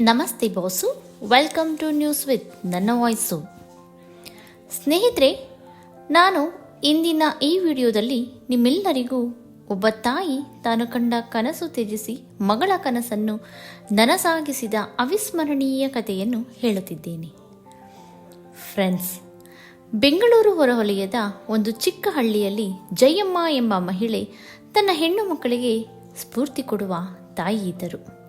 ನಮಸ್ತೆ boss. Welcome to news with ನನ್ನ voice ಸ್ನೇಹಿತರೆ, ನಾನು ಇಂದಿನ ಈ ವಿಡಿಯೋದಲ್ಲಿ ನಿಮ್ಮೆಲ್ಲರಿಗೂ ಒಬ್ಬ ತಾಯಿ ತಾನು ಕಂಡ ಕನಸು ತ್ಯಜಿಸಿ ಮಗಳ ಕನಸನ್ನು ನನಸಾಗಿಸಿದ ಅವಿಸ್ಮರಣೀಯ ಕಥೆಯನ್ನು ಹೇಳುತ್ತಿದ್ದೇನೆ. ಫ್ರೆಂಡ್ಸ್ ಬೆಂಗಳೂರು ಹೊರವಲಯದ ಒಂದು ಚಿಕ್ಕ ಹಳ್ಳಿಯಲ್ಲಿ ಜಯಮ್ಮ ಎಂಬ ಮಹಿಳೆ ತನ್ನ ಹೆಣ್ಣು ಮಕ್ಕಳಿಗೆ ಸ್ಫೂರ್ತಿ ಕೊಡುವ ತಾಯಿ ಇದ್ದರು.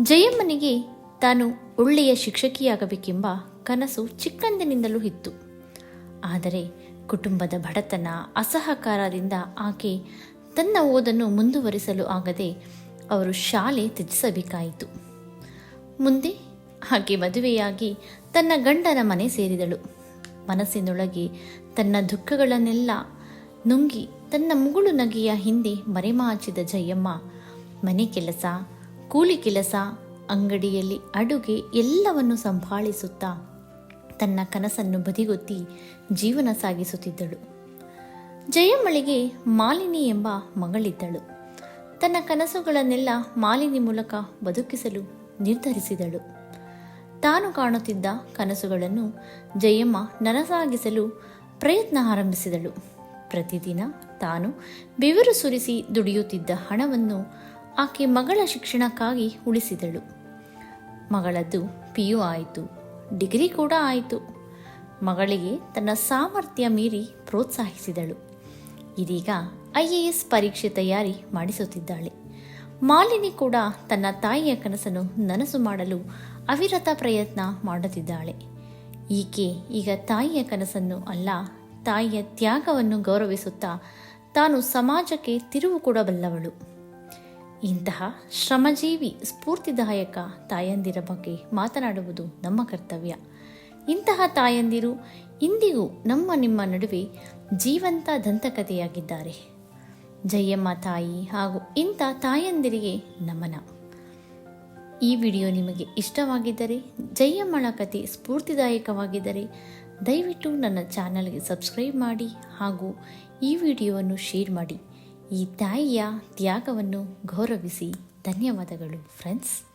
ಜಯಮ್ಮನಿಗೆ ತಾನು ಒಳ್ಳೆಯ ಶಿಕ್ಷಕಿಯಾಗಬೇಕೆಂಬ ಕನಸು ಚಿಕ್ಕಂದಿನಿಂದಲೂ ಇತ್ತು. ಆದರೆ ಕುಟುಂಬದ ಬಡತನ ಅಸಹಕಾರದಿಂದ ಆಕೆ ತನ್ನ ಓದನ್ನು ಮುಂದುವರಿಸಲು ಆಗದೆ ಅವರು ಶಾಲೆ ತ್ಯಜಿಸಬೇಕಾಯಿತು. ಮುಂದೆ ಆಕೆ ಮದುವೆಯಾಗಿ ತನ್ನ ಗಂಡನ ಮನೆ ಸೇರಿದಳು. ಮನಸ್ಸಿನೊಳಗೆ ತನ್ನ ದುಃಖಗಳನ್ನೆಲ್ಲ ನುಂಗಿ ತನ್ನ ಮುಗುಳು ನಗೆಯ ಹಿಂದೆ ಮರೆಮಾಚಿದ ಜಯಮ್ಮ ಮನೆ ಕೆಲಸ ಕೂಲಿ ಕೆಲಸ, ಅಂಗಡಿಯಲ್ಲಿ ಅಡುಗೆ ಎಲ್ಲವನ್ನು ಸಂಭಾಳಿಸುತ್ತಾ ತನ್ನ ಕನಸನ್ನು ಬದಿಗೊತ್ತಿ ಜೀವನ ಸಾಗಿಸುತ್ತಿದ್ದಳು. ಜಯಮ್ಮಳಿಗೆ ಮಾಲಿನಿ ಎಂಬ ಮಗಳಿದ್ದಳು. ತನ್ನ ಕನಸುಗಳನ್ನೆಲ್ಲ ಮಾಲಿನಿ ಮೂಲಕ ಬದುಕಿಸಲು ನಿರ್ಧರಿಸಿದಳು. ತಾನು ಕಾಣುತ್ತಿದ್ದ ಕನಸುಗಳನ್ನು ಜಯಮ್ಮ ನನಸಾಗಿಸಲು ಪ್ರಯತ್ನ ಆರಂಭಿಸಿದಳು. ಪ್ರತಿದಿನ ತಾನು ಬೆವರು ಸುರಿಸಿ ದುಡಿಯುತ್ತಿದ್ದ ಹಣವನ್ನು ಆಕೆ ಮಗಳ ಶಿಕ್ಷಣಕ್ಕಾಗಿ ಉಳಿಸಿದಳು. ಮಗಳದ್ದು ಪಿ ಯು ಆಯಿತು. ಡಿಗ್ರಿ ಕೂಡ ಆಯಿತು. ಮಗಳಿಗೆ ತನ್ನ ಸಾಮರ್ಥ್ಯ ಮೀರಿ ಪ್ರೋತ್ಸಾಹಿಸಿದಳು. ಇದೀಗ ಐ ಎ ಎಸ್ ಪರೀಕ್ಷೆ ತಯಾರಿ ಮಾಡಿಸುತ್ತಿದ್ದಾಳೆ. ಮಾಲಿನಿ ಕೂಡ ತನ್ನ ತಾಯಿಯ ಕನಸನ್ನು ನನಸು ಮಾಡಲು ಅವಿರತ ಪ್ರಯತ್ನ ಮಾಡುತ್ತಿದ್ದಾಳೆ. ಈಕೆ ಈಗ ತಾಯಿಯ ಕನಸನ್ನು ಅಲ್ಲ, ತಾಯಿಯ ತ್ಯಾಗವನ್ನು ಗೌರವಿಸುತ್ತಾ ತಾನು ಸಮಾಜಕ್ಕೆ ತಿರುವು ಕೊಡಬಲ್ಲವಳು. ಇಂತಹ ಶ್ರಮಜೀವಿ, ಸ್ಫೂರ್ತಿದಾಯಕ ತಾಯಂದಿರ ಬಗ್ಗೆ ಮಾತನಾಡುವುದು ನಮ್ಮ ಕರ್ತವ್ಯ. ಇಂತಹ ತಾಯಂದಿರು ಇಂದಿಗೂ ನಮ್ಮ ನಿಮ್ಮ ನಡುವೆ ಜೀವಂತ ದಂತಕಥೆಯಾಗಿದ್ದಾರೆ. ಜಯಮ್ಮ ತಾಯಿ ಹಾಗೂ ಇಂಥ ತಾಯಂದಿರಿಗೆ ನಮನ. ಈ ವಿಡಿಯೋ ನಿಮಗೆ ಇಷ್ಟವಾಗಿದ್ದರೆ, ಜಯಮ್ಮಳ ಕಥೆ ಸ್ಫೂರ್ತಿದಾಯಕವಾಗಿದ್ದರೆ, ದಯವಿಟ್ಟು ನನ್ನ ಚಾನಲ್ಗೆ ಸಬ್ಸ್ಕ್ರೈಬ್ ಮಾಡಿ ಹಾಗೂ ಈ ವಿಡಿಯೋವನ್ನು ಶೇರ್ ಮಾಡಿ. ಈ ತಾಯಿಯ ತ್ಯಾಗವನ್ನು ಗೌರವಿಸಿ. ಧನ್ಯವಾದಗಳು ಫ್ರೆಂಡ್ಸ್